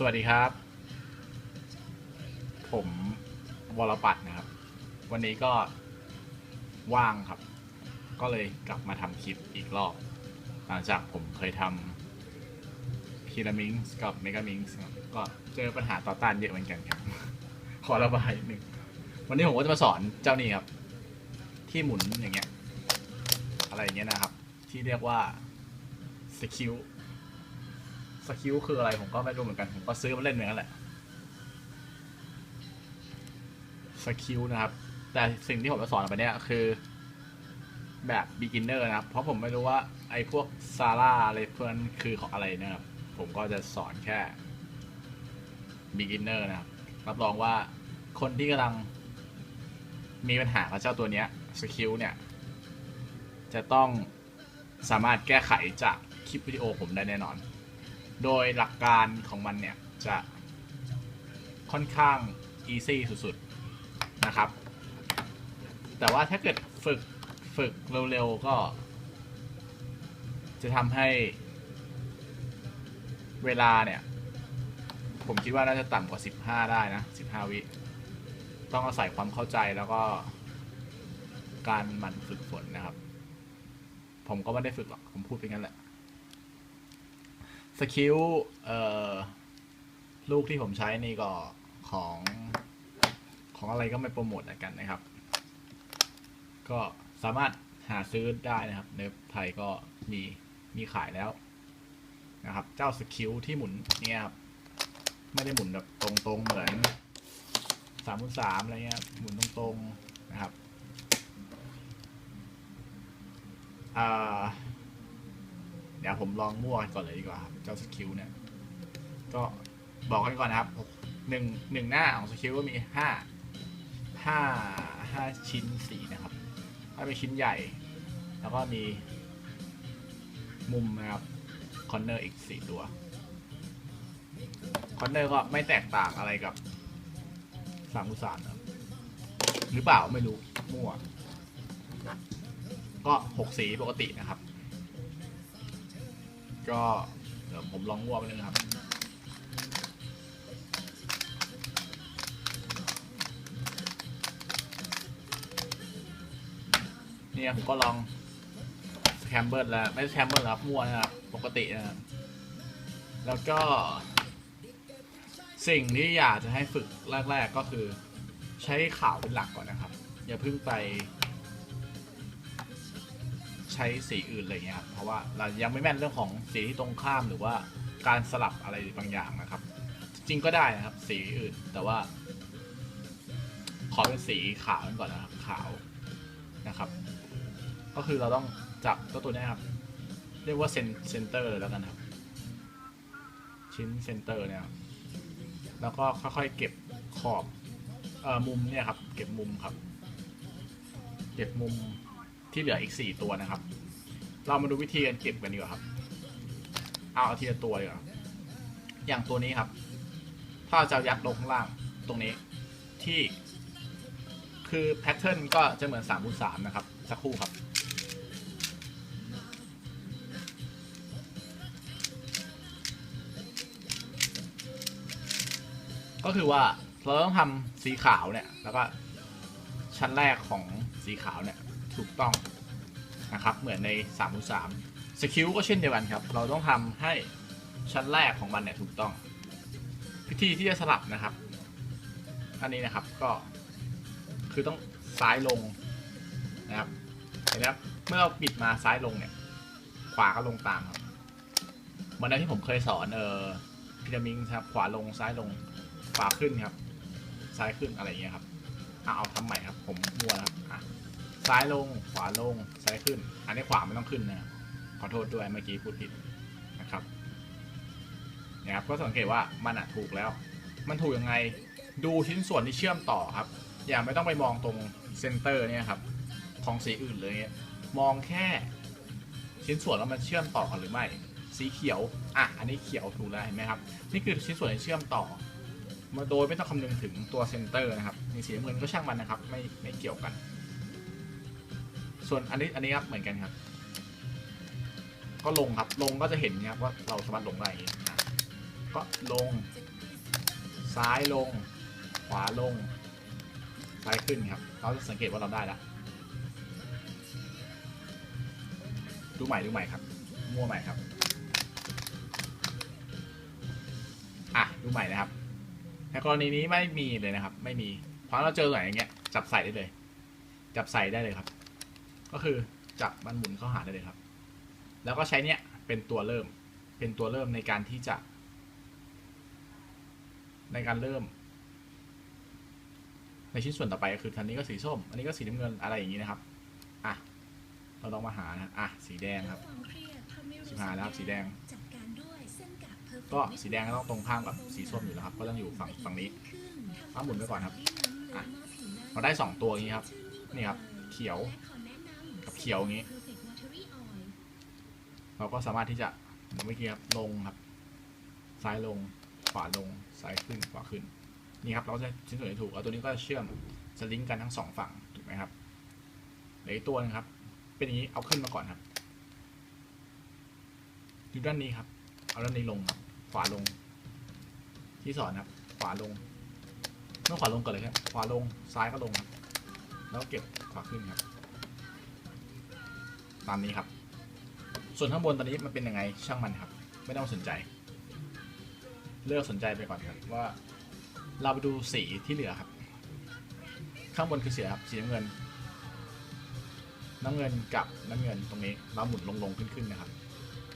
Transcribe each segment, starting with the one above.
สวัสดีครับ ผมวรปัตนะครับ วันนี้ก็ว่างครับ ก็เลยกลับมาทำคลิปอีกรอบ หลังจากผมเคยทำพีระมิงส์กับเมกามิงส์ก็เจอปัญหาต่อต้านเยอะเหมือนกันครับ ขอระบายหนึ่ง วันนี้ผมก็จะมาสอนเจ้านี่ครับ ที่หมุนอย่างเงี้ย อะไรอย่างเงี้ยนะครับ ที่เรียกว่าสกิล สกิลคืออะไรผมก็ไม่รู้เหมือนกัน ผมก็ซื้อมาเล่นเหมือนกันแหละ สกิลนะครับ แต่สิ่งที่ผมจะสอนไปเนี่ยคือ แบบ beginner นะครับ เพราะผมไม่รู้ว่าไอ้พวกซาร่าอะไรเพื่อนคือของอะไรนะครับ ผมก็จะสอนแค่ beginner นะครับ รับรองว่าคนที่กำลังมีปัญหากับเจ้าตัวเนี้ยสกิลเนี่ย จะต้องสามารถแก้ไขจากคลิปวิดีโอผมได้แน่นอน โดยหลักการของมันเนี่ย จะค่อนข้าง easy สุดๆ นะครับ แต่ว่าถ้าเกิดฝึกฝึกเร็วๆ ก็ จะทำให้เวลาเนี่ย ผมคิดว่าน่าจะต่ำกว่า 15 ได้นะ 15 วิ ต้องอาศัยความเข้าใจแล้วก็การหมั่นฝึกฝนนะครับ ผมก็ไม่ได้ฝึกหรอก ผมพูดไปงั้นแหละ สกิลเอ่อลูกที่ผมใช้นี่ก็ของของอะไรก็ไม่โปรโมทกันนะครับ ก็สามารถหาซื้อได้นะครับในไทยก็มีมีขายแล้วนะครับ เจ้าสกิลที่หมุนเนี่ยครับ ไม่ได้หมุนแบบตรงๆเหมือนสามคูณสามอะไรเงี้ยหมุนตรงๆนะครับ อ่า เดี๋ยวผมลองมั่วกันก่อนเลยดีกว่าครับ เจ้าสกิลเนี่ย ก็บอกกันก่อนนะครับหนึ่งหนึ่งหน้าของสกิลก็มีห้าห้าห้าชิ้นสีนะครับ ถ้าเป็นชิ้นใหญ่ แล้วก็มีมุมนะครับคอนเนอร์อีกสี่ตัวคอนเนอร์ก็ไม่แตกต่างอะไรกับสามกุสานะครับหรือเปล่าไม่รู้มั่ว ก็หกสีปกตินะครับ ก็เดี๋ยวผมลองมั่วไปเลยนะครับเนี่ยผมก็ลองแคมเบิลแล้ว ไม่สแคมเบิลแล้วครับมั่วนะครับ ปกตินะครับแล้วก็ สิ่งที่อยากจะให้ฝึกแรก ๆ ก็คือ ใช้ข่าวเป็นหลักก่อนนะครับ อย่าเพิ่งไป ใช้สีอื่นอะไรเงี้ยครับเพราะว่าเรายังไม่แม่นเรื่องของสีที่ตรงข้ามหรือว่าการสลับอะไรบางอย่างนะครับ จริงก็ได้นะครับ สีอื่นแต่ว่า ขอเป็นสีขาวก่อนนะครับขาวนะครับ ก็คือเราต้องจับตัวตัวนี้ครับ เรียกว่าเซนเซนเตอร์แล้วกันครับ ชิ้นเซนเตอร์เนี่ยแล้วก็ค่อยๆเก็บขอบเอ่อมุมเนี่ยครับ เก็บมุมครับ เก็บมุม ที่เหลืออีกสี่ตัวนะครับ เรามาดูวิธีการเก็บกันดีกว่าครับ เอาเอาทีละตัวดีกว่าอย่างตัวนี้ครับ ถ้าเราจะยัดลงข้างล่างตรงนี้ที่คือแพทเทิร์นก็จะเหมือน3ามคูณสามนะครับ สักครู่ครับ ก็คือว่าเราต้องทำสีขาวเนี่ย แล้วก็ชั้นแรกของสีขาวเนี่ย ถูกต้องนะครับ เหมือนใน3ามสามสกิลก็เช่นเดียวกันครับ เราต้องทำให้ชั้นแรกของมันเนี่ยถูกต้องวิธีที่จะสลับนะครับ อันนี้นะครับก็คือต้องซ้ายลงนะครับเห็นไหมครับเมื่อเราปิดมาซ้ายลงเนี่ย ขวาก็ลงตามครับเหมือนที่ผมเคยสอนเออพีระมิงครับขวาลงซ้ายลงขวาขึ้นครับ ซ้ายขึ้นอะไรอย่างเงี้ยครับเอาเอาทำใหม่ครับ ผมมัวนะครับอะ ซ้ายลง ขวาลง ซ้ายขึ้น อันนี้ขวาไม่ต้องขึ้นนะครับขอโทษด้วยเมื่อกี้พูดผิดนะครับนี่ยครับก็สังเกตว่ามันอะถูกแล้ว มันถูกยังไง ดูชิ้นส่วนที่เชื่อมต่อครับ อย่าไม่ต้องไปมองตรงเซนเตอร์เนี่ยครับ ของสีอื่นเลย มองแค่ชิ้นส่วนแล้วมันเชื่อมต่อกันหรือไม่ สีเขียว อะ อันนี้เขียวถูกแล้วเห็นไหมครับ นี่คือชิ้นส่วนที่เชื่อมต่อ มาโดยไม่ต้องคำนึงถึงตัวเซนเตอร์นะครับ ในสีน้ำเงินก็ช่างมันนะครับ ไม่ไม่เกี่ยวกัน ส่วนอันนี้อันนี้ครับเหมือนกันครับ ก็ลงครับลงก็จะเห็นนะครับว่าเราสามารถลงได้องนี้อะก็ลง ซ้ายลง ขวาลง ซ้ายขึ้นครับ เราจะสังเกตว่าเราได้แล้วดูใหม่ดูใหม่ครับ มั่วใหม่ครับ อะดูใหม่นะครับในกรณีนี้ไม่มีเลยนะครับ ไม่มีพราะเราเจออะไรอย่างเงี้ยจับใส่ได้เลย จับใส่ได้เลยครับ ก็คือจับมันหมุนเข้าหาได้เลยครับ แล้วก็ใช้เนี้ยเป็นตัวเริ่ม เป็นตัวเริ่มในการที่จะ ในการเริ่ม ในชิ้นส่วนต่อไปก็คือคันนี้ก็สีส้ม อันนี้ก็สีน้ำเงินอะไรอย่างนี้นะครับอะเราต้องมาหานะอะสีแดงครับชิบหายแล้วครับสีแดง ก็สีแดงก็ต้องตรงข้ามกับสีส้มอยู่แล้วครับ ก็ต้องอยู่ฝั่งฝั่งนี้เอาหมุนไว้ก่อนครับอะเราได้สองตัวอย่างนี้ครับ นี่ครับ เขียวกับ เขียวอย่างนี้ เราก็สามารถที่จะเมื่อกี้ครับลงครับ ซ้ายลงขวาลงซ้ายขึ้นขวาขึ้นนี่ครับเราจะชิ้นส่วนที่ถูกแล้วตัวนี้ก็จะเชื่อมจะลิงก์กันทั้งสองฝั่งถูกไหมครับเหลืออีกตัวหนึงครับ เป็นอย่างนี้เอาขึ้นมาก่อนครับอยู่ด้านนี้ครับ เอาด้านนี้ลงครับขวาลง ที่สอนครับ ขวาลงเมื่อขวาลงก่อนเลยครับขวาลงซ้ายก็ลงครับ แล้วเก็บขวาขึ้นครับ ตามนี้ครับ ส่วนข้างบนตอนนี้มันเป็นยังไงช่างมันครับ ไม่ต้องสนใจ เลือกสนใจไปก่อนครับว่า เราไปดูสีที่เหลือครับ ข้างบนคือสีครับสีน้ำเงิน น้ำเงินกับน้ำเงินตรงนี้เราหมุนลงลงขึ้นขึ้นนะครับ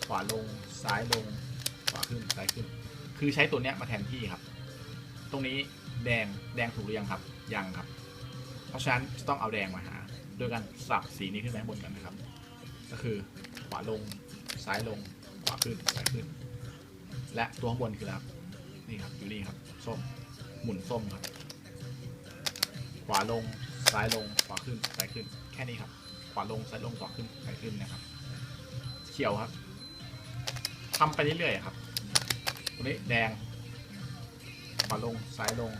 ขวาลงซ้ายลง ขวาขึ้นซ้ายขึ้น คือใช้ตัวเนี้ยมาแทนที่ครับ ตรงนี้แดงแดงถูกหรือยังครับยังครับ เพราะฉะนั้นต้องเอาแดงมาหาโดยการสับสีนี้ขึ้นไปข้างบนกันนะครับ ก็คือขวาลงซ้ายลงขวาขึ้นซ้ายขึ้น และตัวข้างบนคืออะไรครับนี่ครับอยู่นี่ครับส้มหมุนส้มครับ ขวาลงซ้ายลงขวาขึ้นซ้ายขึ้น แค่นี้ครับ ขวาลงซ้ายลงขวาขึ้นซ้ายขึ้นนะครับ เขียวครับทำไปเรื่อยๆครับตัวนี้แดงขวาลงซ้ายลง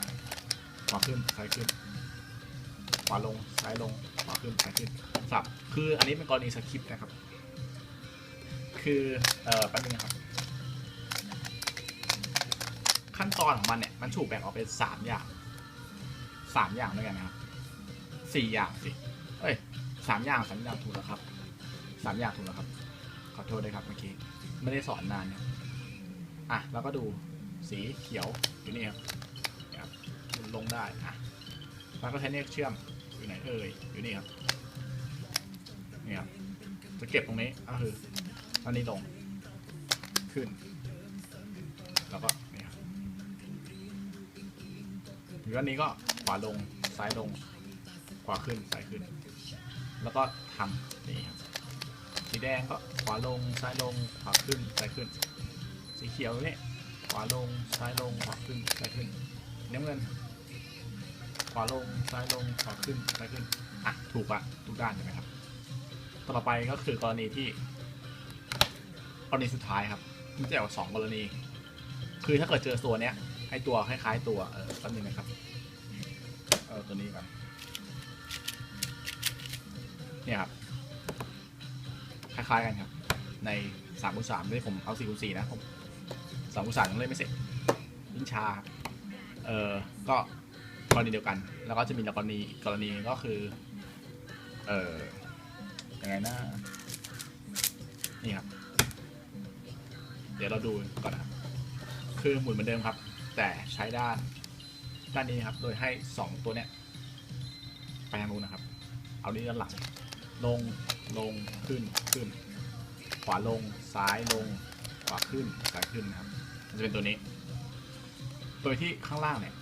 ขวาขึ้นซ้ายขึ้นขวาลงซ้ายลง ขวาขึ้นซ้ายขึ้นสับคืออันนี้เป็นกรณีสคริปต์นะครับ คือเอ่อแป๊บนึงนะครับ ขั้นตอนของมันเนี่ยมันถูกแบ่งออกเป็นสามอย่างสามอย่างด้วยกันนะครับสี่อย่างสิเอ้ยสามอย่างสามอย่างถูกแล้วครับสามอย่างถูกแล้วครับ ขอโทษด้วยครับเมื่อกี้ไม่ได้สอนนานเนี่ยอะแล้วก็ดูสีเขียวอยู่นี่ครับเนี่ครับลงได้อะแล้วก็ใช้เนี่ยเชื่อม เอ่ยอยู่นี่ครับนี่ครับจะเก็บตรงนี้ก็คืออันนี้ลงขึ้น แล้วก็นี่ครับอยู่ด้านนี้ก็ขวาลงซ้ายลง ขวาขึ้นซ้ายขึ้น แล้วก็ทำนี่ครับสีแดงก็ขวาลงซ้ายลงขวาขึ้นซ้ายขึ้น สีเขียวนี่ขวาลงซ้ายลงขวาขึ้นซ้ายขึ้นน้ำเงิน ขวาลงซ้ายลงขวาขึ้นซ้ายขึ้นอะถูกอะทุกด้านใช่ไหมครับ ต่อไปก็คือกรณีที่กรณีสุดท้ายครับมันจะออกสองกรณี คือถ้าเกิดเจอตัวเนี้ยไอตัวคล้ายๆตัวเออแป๊บนึงนะครับเออตัวนี้กันเนี่ยครับคล้ายๆกันครับ ในสามคูณสามด้วยผมเอาสี่คูณสี่นะผมสามคูณสามยังเล่นไม่เสร็จลิ้นชาเออก็ กรณีเดียวกัน แล้วก็จะมีกรณีอีกกรณีก็คือ เออยังไงนะนี่ครับ เดี๋ยวเราดูก่อนนะครับคือหมุนเหมือนเดิมครับ แต่ใช้ด้านด้านนี้ครับ โดยให้สองตัวเนี้ยไปทางนู้นนะครับ เอานี้ด้านหลัง ลงลงขึ้นขึ้น ขวาลงซ้ายลง ขวาขึ้นซ้ายขึ้นนะครับ มันจะเป็นตัวนี้ โดยที่ข้างล่างเนี่ย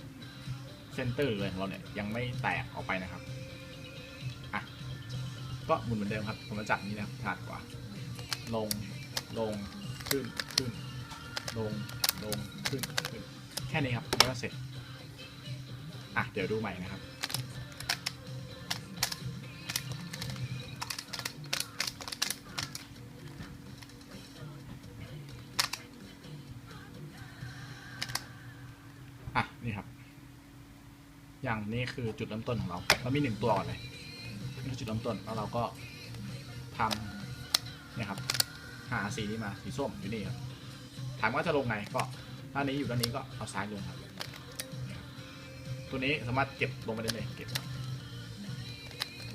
นเตอร์เลยของเราเนี่ยยังไม่แตกออกไปนะครับอะก็หมุนเหมือนเดิมครับผมจะจับนี้นะครับถนัดกว่า ลงลงขึ้นขึ้น ลงลงขึ้นขึ้น แค่นี้ครับแล้วก็เสร็จอะเดี๋ยวดูใหม่นะครับ ย่างนี้คือจุดเริ่มต้นของเราเรามีหนึ่งตัวก่อนเลยนี่คือจุดเริ่มต้นแล้วเราก็ทำนี่ยครับ หาสีนี้มาสีส้มอยู่นี่ครับถามว่าจะลงไงก็ด้านนี้อยู่ด้านนี้ก็เอาซ้ายลงครับ ตัวนี้สามารถเก็บลงไปได้เลยเก็บ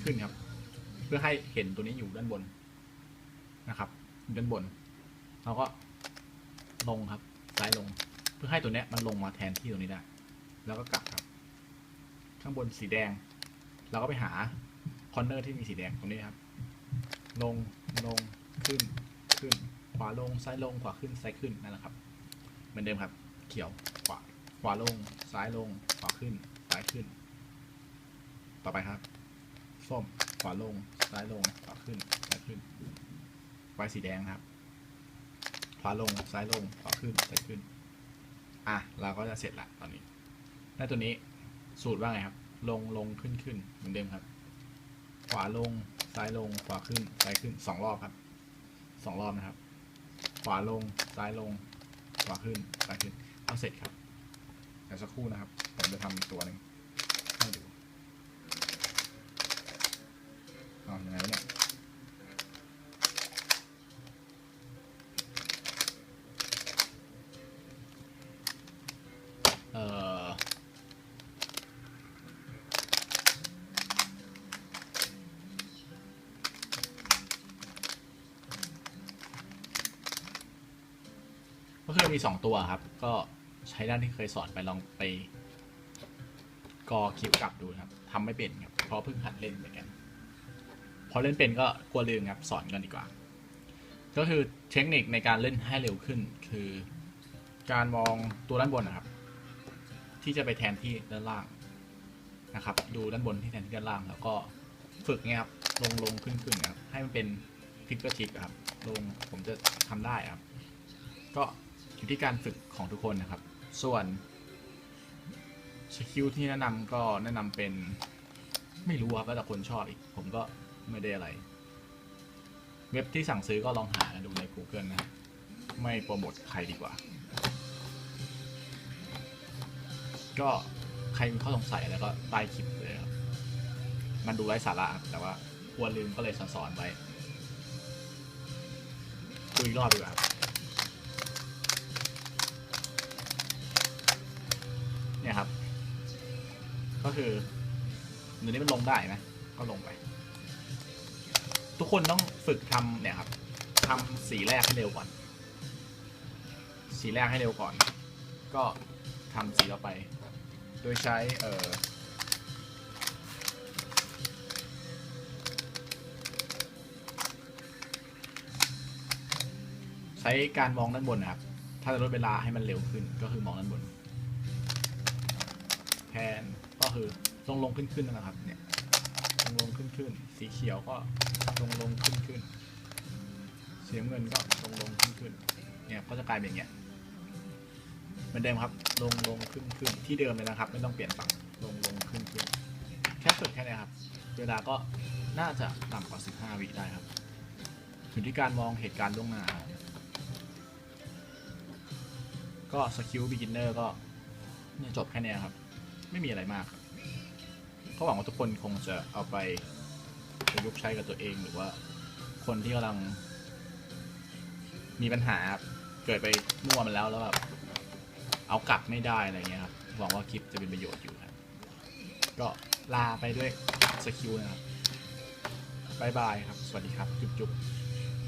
ขึ้นครับ เพื่อให้เห็นตัวนี้อยู่ด้านบนนะครับอยู่ด้านบน เราก็ลงครับซ้ายลง เพื่อให้ตัวนี้มันลงมาแทนที่ตัวนี้ได้ แล้วก็กลับครับ ข้างบนสีแดง เราก็ไปหาคอนเนอร์ที่มีสีแดงตรงนี้ครับ ลงลงขึ้นขึ้น ขวาลงซ้ายลงขวาขึ้นซ้ายขึ้นนั่นแหละครับ เหมือนเดิมครับ เขียวขวาขวาลงซ้ายลง ขวาขึ้นซ้ายขึ้น ต่อไปครับส้มขวาลงซ้ายลงขวาขึ้นซ้ายขึ้นไฟสีแดงครับ ขวาลงซ้ายลงขวาขึ้นซ้ายขึ้น อะเราก็จะเสร็จละตอนนี้ได้ตัวนี้ สูตรว่าไงครับ ลงลงขึ้นขึ้นเหมือนเดิมครับ ขวาลงซ้ายลง ขวาขึ้นซ้ายขึ้นสองรอบครับสองรอบนะครับ ขวาลงซ้ายลง ขวาขึ้นซ้ายขึ้นเอาเสร็จครับเดี๋ยวสักครู่นะครับ ผมจะทำอีกตัวหนึ่งให้ดูอ๋อยังไรเนี่ย ก็มีสองตัวครับ ก็ใช้ด้านที่เคยสอนไปลองไปกอคลิปกลับดูครับทำไม่เป็นครับเพราะเพิ่งหัดเล่นเหมือนกันพอเล่นเป็นก็กลัวลืมครับสอนกันดีกว่า ก็คือเทคนิคในการเล่นให้เร็วขึ้น คือการมองตัวด้านบนนะครับ ที่จะไปแทนที่ด้านล่างนะครับ ดูด้านบนที่แทนที่ด้านล่าง แล้วก็ฝึกเงี้ยครับลงลงขึ้นขึ้นนะครับให้มันเป็นฟิกกร์ทิกครับลงผมจะทำได้ครับ ก็ อยู่ที่การฝึกของทุกคนนะครับ ส่วนสกิลที่แนะนำก็แนะนำเป็นไม่รู้ครับแล้วแต่คนชอบอีก ผมก็ไม่ได้อะไร เว็บที่สั่งซื้อก็ลองหาดูใน Google นะ ไม่โปรโมทใครดีกว่า ก็ใครมีข้อสงสัยอะไรก็ใต้คลิปเลยครับ มันดูไร้สาระแต่ว่าควรลืมก็เลยสอนๆไว้ดูอีกรอบดีกว่าครับ เนี่ยครับ ก็คือเดี๋ยวนี้มันลงได้ไหมก็ลงไป ทุกคนต้องฝึกทำเนี่ยครับทำสีแรกให้เร็วก่อน สีแรกให้เร็วก่อน ก็ทำสีต่อไป โดยใช้เอ่อใช้การมองด้านบนนะครับ ถ้าจะลดเวลาให้มันเร็วขึ้นก็คือมองด้านบน แพนก็คือลงลงขึ้นขึ้นนะครับ เนี่ยลงลงขึ้นขึ้น สีเขียวก็ลงลงขึ้นขึ้นสีน้ำเงินก็ลงลงขึ้นขึ้น เนี่ยก็จะกลายเป็นอย่างเงี้ยเหมือนเดิมครับ ลงลงขึ้นขึ้นที่เดิมเลยนะครับ ไม่ต้องเปลี่ยนฝั่งลงลงขึ้นขึ้นแค่ฝึกแค่นี้ครับ เวลาก็น่าจะต่ำกว่า 15 วิได้ครับอยู่ที่การมองเหตุการณ์ล่วงหน้าก็สกิลบิกินเนอร์ก็เนี่ยจบแค่นี้ครับ ไม่มีอะไรมากครับก็หวังว่าทุกคนคงจะเอาไปประยุกต์ใช้กับตัวเองหรือว่าคนที่กำลัง มีปัญหาเกิดไปมั่วมันแล้วแล้วแบบเอากลับไม่ได้อะไรเงี้ยครับหวังว่าคลิปจะเป็นประโยชน์อยู่ครับ ก็ลาไปด้วยสกิลนะครับบายบายครับ สวัสดีครับ จุ๊บจุ๊บ